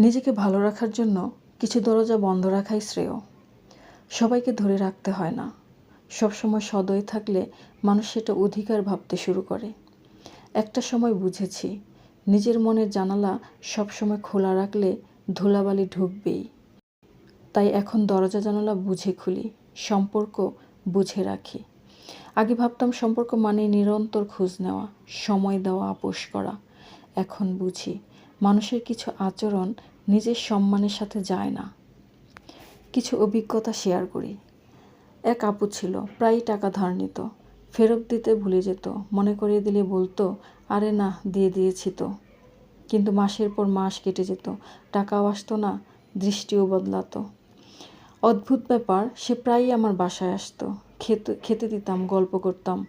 নিজেকে ভালো রাখার জন্য কিছু দরজা বন্ধ রাখাই শ্রেয়। সবাইকে ধরে রাখতে হয় না। সবসময় সদয় থাকলে মানুষ সেটা অধিকার ভাবতে শুরু করে। একটা সময় বুঝেছি, নিজের মনের জানালা সবসময় খোলা রাখলে ধুলাবালি ঢুকবেই। তাই এখন দরজা জানালা বুঝে খুলি, সম্পর্ক বুঝে রাখি। আগে ভাবতাম সম্পর্ক মানে নিরন্তর খোঁজ নেওয়া, সময় দেওয়া, আপোষ করা। এখন বুঝি মানুষের কিছু আচরণ নিজের সম্মানের সাথে যায় না। কিছু অভিজ্ঞতা শেয়ার করি। এক আপু ছিল, প্রায়ই টাকা ধার নিত। ফেরত দিতে ভুলে যেত, মনে করিয়ে দিলে বলতো, আরে না, দিয়ে দিয়েছি তো। কিন্তু মাসের পর মাস কেটে যেত, টাকাও আসতো না, দৃষ্টিও বদলাতো। অদ্ভুত ব্যাপার, সে প্রায়ই আমার বাসায় আসতো। খেতে খেতে দিতাম, গল্প করতাম।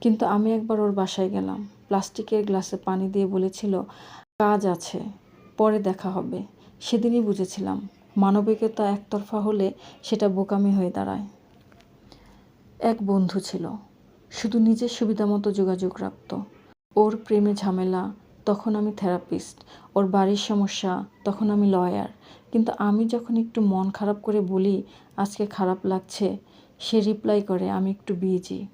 কিন্তু আমি একবার ওর বাসায় গেলাম। প্লাস্টিকের গ্লাসে পানি দিয়ে বলেছিল কাজ আছে, পরে দেখা হবে। সেদিনই বুঝেছিলাম, মানবিকতা একতরফা হলে সেটা বোকামি হয়ে দাঁড়ায়। এক বন্ধু ছিল, শুধু নিজের সুবিধা মতো যোগাযোগ রাখত। ওর প্রেমে ঝামেলা, তখন আমি থেরাপিস্ট। ওর বাড়ির সমস্যা, তখন আমি লয়ার। কিন্তু আমি যখন একটু মন খারাপ করে বলি, আজকে খারাপ লাগছে, সে রিপ্লাই করে, আমি একটু বিজি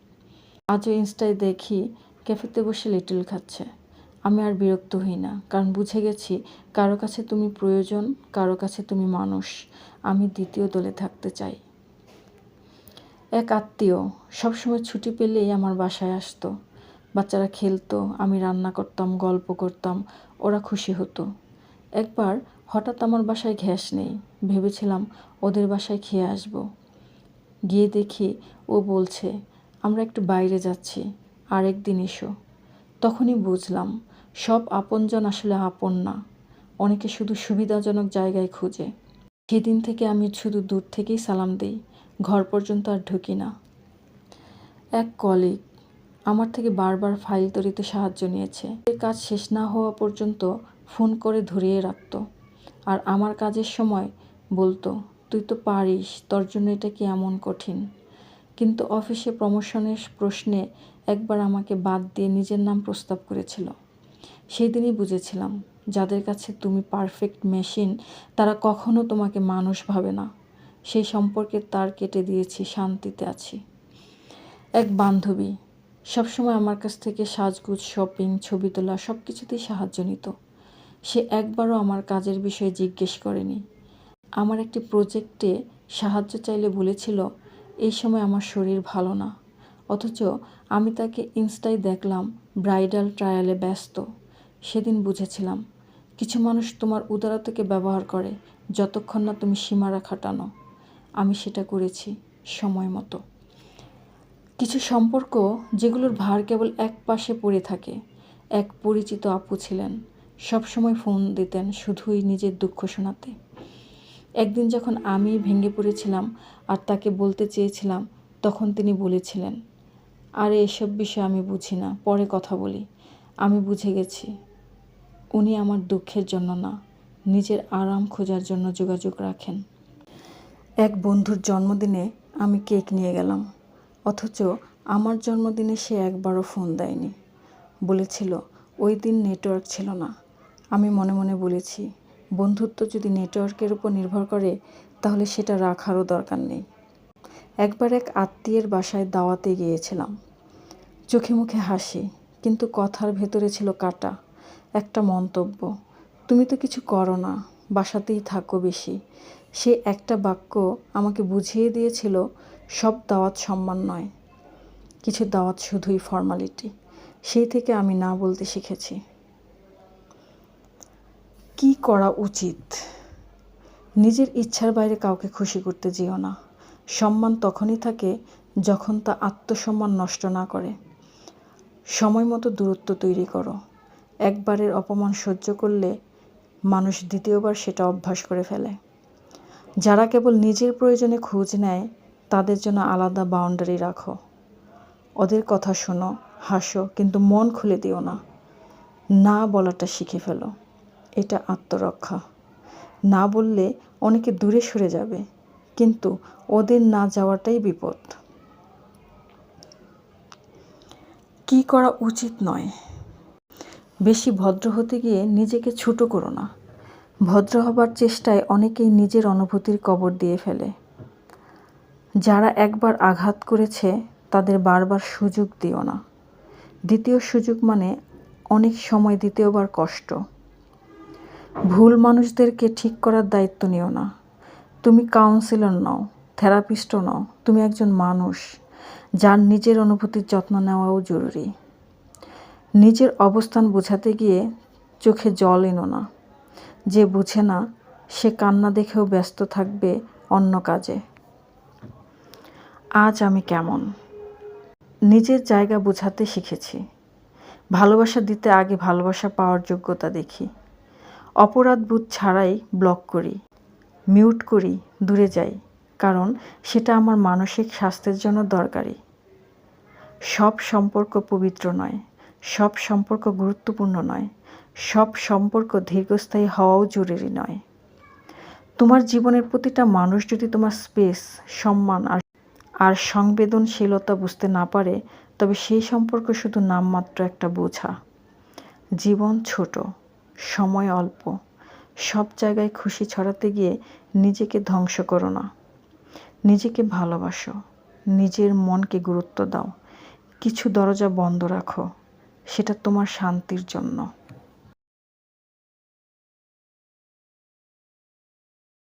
আজও ইনস্টায় দেখি, ক্যাফেতে বসে লিটল খাচ্ছে। আমি আর বিরক্ত হই না। কারণ বুঝে গেছি, কারও কাছে তুমি প্রয়োজন, কারও কাছে তুমি মানুষ। আমি দ্বিতীয় দলে থাকতে চাই। এক আত্মীয় সবসময় ছুটি পেলেই আমার বাসায় আসতো। বাচ্চারা খেলতো, আমি রান্না করতাম, গল্প করতাম, ওরা খুশি হতো। একবার হঠাৎ আমার বাসায় ঘ্যাস নেই। ভেবেছিলাম ওদের বাসায় খেয়ে আসব। গিয়ে দেখি ও বলছে, আমরা একটু বাইরে যাচ্ছি আরেক দিন এসো। তখনই বুঝলাম সব আপনজন আসলে আপন না। অনেকে শুধু সুবিধাজনক জায়গায় খুঁজে। সেদিন থেকে আমি শুধু দূর থেকেই সালাম দিই, ঘর পর্যন্ত আর ঢুকি না। এক কলিগ আমার থেকে বারবার ফাইল তৈরিতে সাহায্য নিয়েছে। এর কাজ শেষ না হওয়া পর্যন্ত ফোন করে ধরিয়ে রাখত। আর আমার কাজের সময় বলতো, তুই তো পারিস, তোর জন্য এটা কি এমন কঠিন? কিন্তু অফিসে প্রমোশনের প্রশ্নে একবার আমাকে বাদ দিয়ে নিজের নাম প্রস্তাব করেছিল। সেই দিনই বুঝেছিলাম, যাদের কাছে তুমি পারফেক্ট মেশিন তারা কখনো তোমাকে মানুষ ভাবে না। সেই সম্পর্কে তার কেটে দিয়েছি, শান্তিতে আছি। এক বান্ধবী, সবসময় আমার কাছ থেকে সাজগুজ শপিং ছবি তোলা সব কিছুতেই সাহায্য নিত। সে একবারও আমার কাজের বিষয়ে জিজ্ঞেস করেনি। আমার একটি প্রজেক্টে সাহায্য চাইলে বলেছিল, এই সময় আমার শরীর ভালো না। অথচ আমি তাকে ইনস্টায় দেখলাম ব্রাইডাল ট্রায়ালে ব্যস্ত। সেদিন বুঝেছিলাম, কিছু মানুষ তোমার উদারতাকে ব্যবহার করে যতক্ষণ না তুমি সীমারেখা টানো। আমি সেটা করেছি সময় মতো। কিছু সম্পর্ক যেগুলোর ভার কেবল এক পাশে পড়ে থাকে। এক পরিচিত আপু ছিলেন, সবসময় ফোন দিতেন শুধুই নিজের দুঃখ শোনাতে। একদিন যখন আমি ভেঙে পড়েছিলাম আর তাকে বলতে চেয়েছিলাম, তখন তিনি বলেছিলেন, আরে, এসব বিষয় আমি বুঝি না, পরে কথা বলি। আমি বুঝে গেছি উনি আমার দুঃখের জন্য না, নিজের আরাম খোঁজার জন্য যোগাযোগ রাখেন। এক বন্ধুর জন্মদিনে আমি কেক নিয়ে গেলাম, অথচ আমার জন্মদিনে সে একবারও ফোন দেয়নি। বলেছিল, ওই দিন নেটওয়ার্ক ছিল না। আমি মনে মনে বলেছি, বন্ধুত্ব যদি নেটওয়ার্কের উপর নির্ভর করে, তাহলে সেটা রাখারও দরকার নেই। একবার এক আত্মীয়ের বাসায় দাওয়াতে গিয়েছিলাম। চোখে মুখে হাসি, কিন্তু কথার ভেতরে ছিল কাটা। একটা মন্তব্য, তুমি তো কিছু করো না, বাসাতেই থাকো বেশি। সে একটা বাক্য আমাকে বুঝিয়ে দিয়েছিল, সব দাওয়াত সম্মান নয়, কিছু দাওয়াত শুধুই ফর্মালিটি। সেই থেকে আমি না বলতে শিখেছি। কি করা উচিত? নিজের ইচ্ছার বাইরে কাউকে খুশি করতে যেও না। সম্মান তখনই থাকে যখন তা আত্মসম্মান নষ্ট না করে। সময় মতো দূরত্ব তৈরি করো। একবারের অপমান সহ্য করলে মানুষ দ্বিতীয়বার সেটা অভ্যাস করে ফেলে। যারা কেবল নিজের প্রয়োজনে খোঁজ নেয়, তাদের জন্য আলাদা বাউন্ডারি রাখো। ওদের কথা শোনো, হাসো, কিন্তু মন খুলে দিও না। না বলাটা শিখে ফেলো। এটা আত্মরক্ষা। না বললে অনেকে দূরে সরে যাবে, কিন্তু ওদের না যাওয়াটাই বিপদ। কি করা উচিত নয়। বেশি ভদ্র হতে গিয়ে নিজেকে ছোট করো না। ভদ্র হবার চেষ্টায় অনেকেই নিজের অনুভূতির কবর দিয়ে ফেলে। যারা একবার আঘাত করেছে, তাদের বারবার সুযোগ দিও না। দ্বিতীয় সুযোগ মানে অনেক সময় দ্বিতীয়বার কষ্ট। ভুল মানুষদেরকে ঠিক করার দায়িত্ব নিও না। তুমি কাউন্সিলর নও থেরাপিস্টও নও, তুমি একজন মানুষ, যার নিজের অনুভূতির যত্ন নেওয়াও জরুরি। নিজের অবস্থান বোঝাতে গিয়ে চোখে জল এনো না। যে বুঝে না, সে কান্না দেখেও ব্যস্ত থাকবে অন্য কাজে। আজ আমি কেমন? নিজের জায়গা বোঝাতে শিখেছি। ভালোবাসা দিতে আগে ভালোবাসা পাওয়ার যোগ্যতা দেখি। অপরাধ বোধ ছাড়াই ব্লক করি মিউট করি, দূরে যাই, কারণ সেটা আমার মানসিক স্বাস্থ্যের জন্য দরকারি। সব সম্পর্ক পবিত্র নয়। সব সম্পর্ক গুরুত্বপূর্ণ নয়, সব সম্পর্ক দীর্ঘস্থায়ী হওয়াও জরুরি নয়। তোমার জীবনের প্রতিটা মানুষ যদি তোমার স্পেস সম্মান আর আর সংবেদনশীলতা বুঝতে না পারে, তবে সেই সম্পর্ক শুধু নামমাত্র একটা বোঝা। জীবন ছোট, সময় অল্প, সব জায়গায় খুশি ছড়াতে গিয়ে নিজেকে ধ্বংস করো না। নিজেকে ভালোবাসো, নিজের মনকে গুরুত্ব দাও, কিছু দরজা বন্ধ রাখো। সেটা তোমার শান্তির জন্য।